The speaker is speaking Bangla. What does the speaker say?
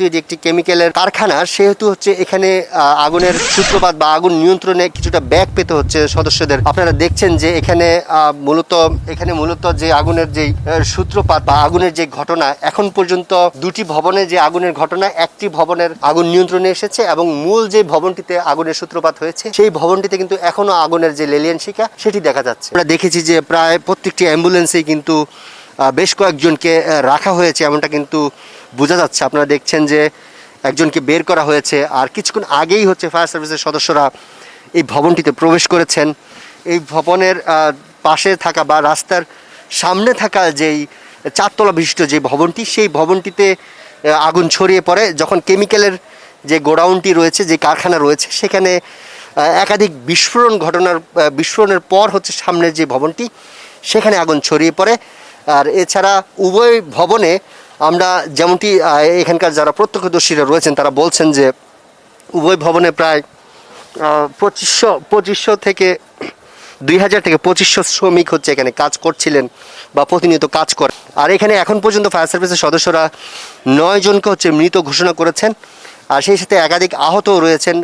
যে একটি কেমিক্যালের কারখানা, সেহেতু হচ্ছে এখানে আগুনের সূত্রপাত বা আগুন নিয়ন্ত্রণে কিছুটা ব্যাগ পেতে হচ্ছে সদস্যদের। আপনারা দেখছেন যে এখানে মূলত এখানে মূলত যে আগুনের যে সূত্রপাত বা আগুনের যে ঘটনা, এখন পর্যন্ত দুটি ভবনে যে আগুনের ঘটনা, একটি ভবনের আগুন নিয়ন্ত্রণে এসেছে এবং মূল যে ভবনটিতে আগুনের সূত্রপাত হয়েছে, সেই ভবনটিতে কিন্তু এখনও আগুনের যে লেলিয়ান শিকা সেটি দেখা যাচ্ছে। আমরা দেখেছি যে প্রায় প্রত্যেকটি অ্যাম্বুলেন্সেই কিন্তু বেশ কয়েকজনকে রাখা হয়েছে, এমনটা কিন্তু বোঝা যাচ্ছে, আপনারা দেখছেন যে একজনকে বের করা হয়েছে আর কিছুক্ষণ আগেই হচ্ছে ফায়ার সার্ভিসের সদস্যরা এই ভবনটিতে প্রবেশ করেছেন। এই ভবনের পাশে থাকা বা রাস্তার সামনে থাকা যেই চারতলা বিশিষ্ট যে ভবনটি, সেই ভবনটিতে আগুন ছড়িয়ে পড়ে। যখন কেমিক্যালের যে গোডাউনটি রয়েছে, যে কারখানা রয়েছে, সেখানে একাধিক বিস্ফোরণ ঘটনার বিস্ফোরণের পর হচ্ছে সামনের যে ভবনটি, সেখানে আগুন ছড়িয়ে পড়ে। আর এছাড়া উভয় ভবনে আমরা যেমনটি এখানকার যারা প্রত্যক্ষদর্শীরা রয়েছেন, তারা বলছেন যে উভয় ভবনে প্রায় পঁচিশশো পঁচিশশো থেকে দুই হাজার থেকে পঁচিশশো শ্রমিক হচ্ছে এখানে কাজ করছিলেন বা প্রতিনিয়ত কাজ করে আর এখানে এখন পর্যন্ত ফায়ার সার্ভিসের সদস্যরা নয় জনকে হচ্ছে মৃত ঘোষণা করেছেন। আর সেই সাথে একাধিক আহতও রয়েছেন।